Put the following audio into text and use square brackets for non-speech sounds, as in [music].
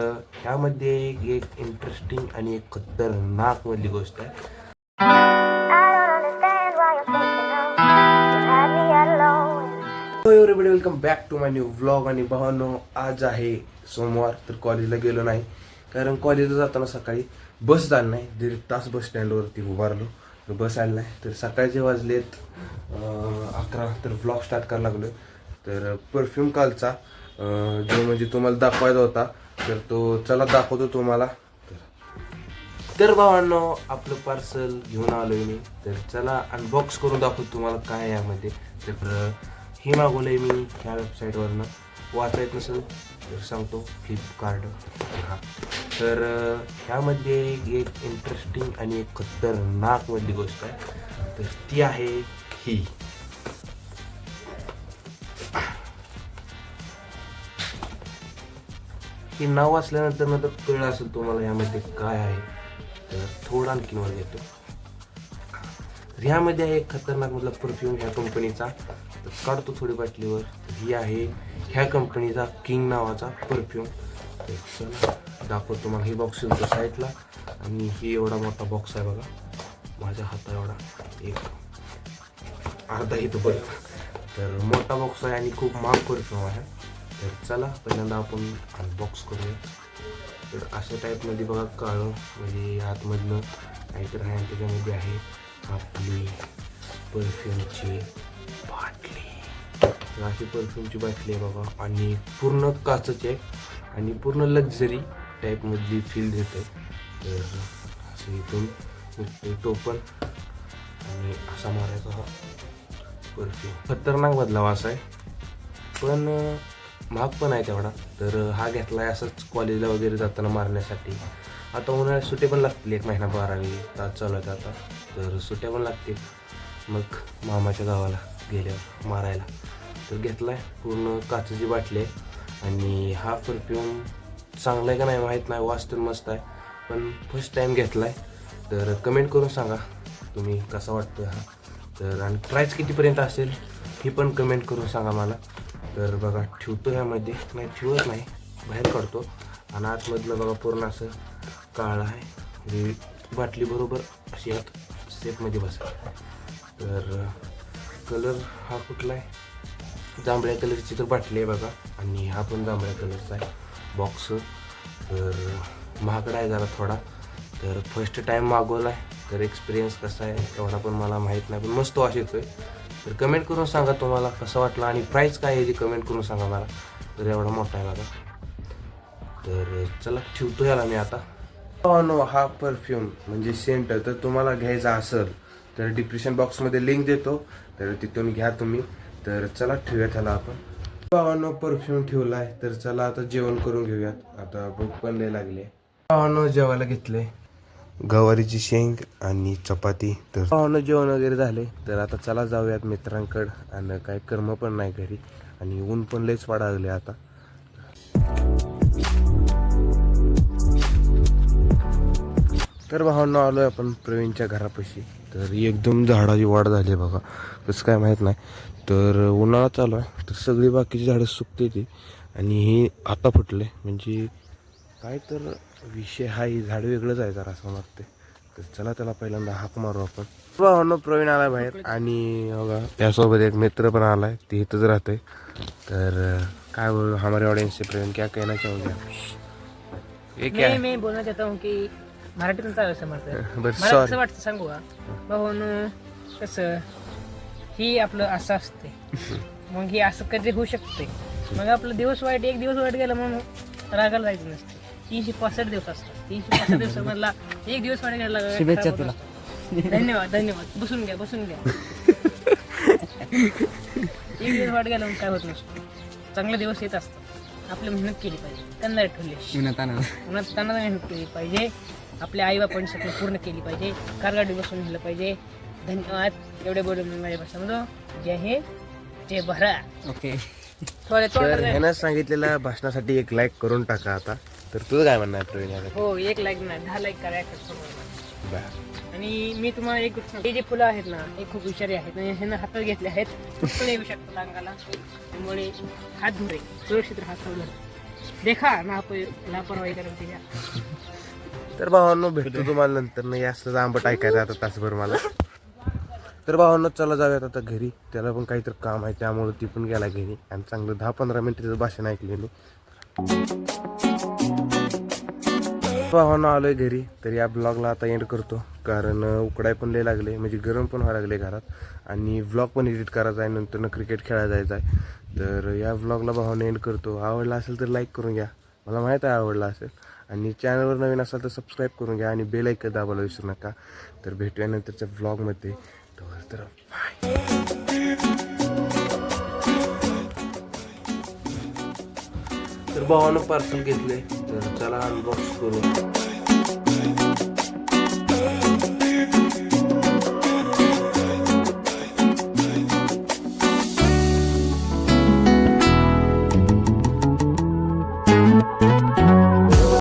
ह्यामध्ये एक एक इंटरेस्टिंग आणि एक खतरनाक मधली गोष्ट आहे. Everybody welcome back to my new vlog आणि भावांनो आज आहे सोमवार तर कॉलेजला गेलो नाही. कारण कॉलेजला जाताना सकाळी बस झाली नाही. दीड तास बस स्टँडवरती उभारलो. तर बस आली नाही. तर सकाळचे वाजलेत अकरा तर व्लॉग स्टार्ट करायला लागलो तर परफ्यूम कालचा जो म्हणजे तुम्हाला दाखवायचा होता तर तो चला दाखवतो तुम्हाला. तर. भावांनो आपलं पार्सल घेऊन आलोय मी. तर चला अनबॉक्स करून दाखवतो तुम्हाला काय यामध्ये. तर हे हे मागवलंय मी ह्या वेबसाईटवरनं वाचता येत नसेल तर सांगतो. फ्लिपकार्ट हां. तर ह्यामध्ये एक इंटरेस्टिंग आणि एक खतरनाक मधली गोष्ट आहे. तर ती आहे ही. हे नाव वाचल्यानंतर नंतर कळलं असेल तुम्हाला यामध्ये काय आहे. तर थोडा आणखीन वर घेतो. तर ह्यामध्ये आहे एक खतरनाक मधला परफ्यूम ह्या कंपनीचा तर काढतो थोडी बाटलीवर. ही आहे ह्या कंपनीचा किंग नावाचा परफ्यूम तर चला दाखवतो तुम्हाला. हे बॉक्स येतो साईडला आणि ही एवढा मोठा बॉक्स आहे बघा. माझ्या हाता एवढा. एक अर्धा इथं बरं तर मोठा बॉक्स आहे आणि खूप महाग परफ्यूम आहे. तर चला पहिल्यांदा आपण अनबॉक्स करूया. तर अशा टाईपमध्ये बघा काळं म्हणजे आतमधनं काहीतरी आहे त्याच्यामध्ये आहे आपली परफ्यूमची बाटली. अशी परफ्यूमची बाटली आहे बाबा आणि पूर्ण काचची आहे आणि पूर्ण लक्झरी टाईपमधली फील देते तर असं इथून टोपन टोपण आणि असा मारायचा हा परफ्यूम खतरनाक बदलाव असा आहे. पण महाग पण आहे तेवढा. तर हा घेतला आहे असंच कॉलेजला वगैरे जाताना मारण्यासाठी. आता उन्हाळ्यात सुट्या पण लागतील एक महिना बारावी तास चालू आहेत आता. तर सुट्या पण लागतील. मग मामाच्या गावाला गेल्यावर मारायला. तर घेतला आहे पूर्ण काचेची बाटली आहे. आणि हा परफ्यूम चांगला आहे का नाही माहीत नाही वास तर मस्त आहे. पण फर्स्ट टाईम घेतला आहे तर कमेंट करून सांगा तुम्ही कसा वाटतो हा. तर आणि प्राईस कितीपर्यंत असेल ही पण कमेंट करून सांगा मला. तर बघा ठेवतो ह्यामध्ये. नाही ठेवत नाही. बाहेर काढतो. आणि आतमधलं बघा पूर्ण असं काळं आहे. म्हणजे बाटली बरोबर अशी आत सेपमध्ये बसा तर कलर हा कुठला आहे? जांभळ्या कलरची तर बाटली आहे बघा. आणि हा पण जांभळ्या कलरचा आहे. बॉक्स तर महागडा आहे जरा थोडा. तर फर्स्ट टाईम मागवला आहे तर एक्सपिरियन्स कसा आहे? तेवढा पण मला माहीत नाही. पण मस्त वाश येतो आहे तर कमेंट करून सांगा तुम्हाला कसं वाटलं आणि प्राईस काय आहे ती कमेंट करून सांगा मला. तर एवढा मोठा आहे बघा तर चला ठेवतो याला मी आता. नो हा परफ्यूम म्हणजे सेंट तर तुम्हाला घ्यायचा असेल तर डिस्क्रिप्शन बॉक्समध्ये लिंक देतो. तर तिथून घ्या तुम्ही. तर चला ठेवूया त्याला आपण. भावानो परफ्यूम ठेवलाय. तर चला आता जेवण करून घेऊयात. आता भूक पण लय लागली भावानो जेवायला घेतले गवारीची शेंग आणि चपाती तर पाहुणं जेवण वगैरे झाले. तर आता चला जाऊयात मित्रांकडं. आणि काय कर्म पण नाही घरी. आणि ऊन पण लयच वाढावले लागले आता. तर भावांना आलोय आपण प्रवीणच्या घरापाशी. तर एकदम झाडाची वाढ झाली आहे बघा. कसं काय माहीत नाही. तर उन्हाळा चालू आहे. तर सगळी बाकीची झाडं सुकते ती. आणि हे आता फुटले. म्हणजे काय तर विषय हा ही झाड वेगळंच आहे जरा असं वाटते तर चला त्याला पहिल्यांदा हाक मारू आपण. भावांनो प्रवीण आला बाहेर आणि बघा त्यासोबत एक मित्र पण आलाय ते इथंच राहतंय तर काय बोल हमारे ऑडियन्स से प्रवीण क्या कहना चाहोगे ये क्या मैं है? मैं बोलना चाहता हूँ की मराठीतून चालेल समर्थ [laughs] बरं मला सॉरी कसं वाटतं सांगू का? भाऊन कसं ही आपलं असं असते. [laughs] मग हे असं कधी होऊ शकते. मग आपलं दिवस वाईट एक दिवस वाईट गेला म्हणून रागाला जायचं नसते. तीनशे पासष्ट दिवस असतात. तीनशे पासष्ट [laughs] दिवसामधला एक दिवस वाईट गेला का शुभेच्छा असतो. धन्यवाद धन्यवाद. बसून घ्या बसून घ्या. एक दिवस वाईट गेला मग काय होत नसतो. चांगले दिवस येत असतात. आपली मेहनत केली पाहिजे. त्यांना ठेवली. उन्हात आणा. उन्हात त्यांना मेहनत केली पाहिजे. आपल्या आई बापांनी सगळं पूर्ण केली पाहिजे. कारगाडी बसून नेलं पाहिजे. धन्यवाद. एवढे बोलून मी माझ्या भाषामध्ये जय हे जय भरा ओके. थोडे तर ह्यानं सांगितलेल्या भाषणासाठी एक लाईक करून टाका आता. तर तुझं काय म्हणणं आहे प्रवीण यासाठी? हो एक लाईक नाही दहा लाईक करा एकाच समोर. बरं. आणि मी तुम्हाला एक गोष्ट सांगतो. हे जे फुलं आहेत ना हे खूप हुशारी आहेत आणि ह्यांना हातात घेतले आहेत पण येऊ शकतात अंगाला त्यामुळे हात धुरे सुरक्षित राहा सगळं देखा ना लापरवाही करत तिच्या तर भावांनो भेटतो तुम्हाला नंतर नाही असंच आंबट ऐकायचं आता तासभर मला तर भावांनो चला जाऊयात आता घरी त्याला पण काहीतरी काम आहे त्यामुळे ती पण गेला घरी आणि चांगलं दहा पंधरा मिनिटाचं भाषण ऐकले मी भावांनो आलोय घरी. तर या ब्लॉगला आता एंड करतो. कारण उकडाय पण लय लागले. म्हणजे गरम पण व्हायला लागले घरात. आणि व्लॉग पण एडिट करायचा आहे. नंतर क्रिकेट खेळायला जायचं आहे. तर या व्लॉगला भावानं एंड करतो. आवडला असेल तर लाईक करून घ्या. मला माहीत आहे आवडला असेल. आणि चॅनलवर नवीन असाल तर सबस्क्राईब करून घ्या. आणि बेल ऐकत दाबायला विसरू नका. तर भेटूया नंतरच्या व्लॉगमध्ये तर तर बाय भावानं पार्सल घेतले तर चला अनबॉक्स करू.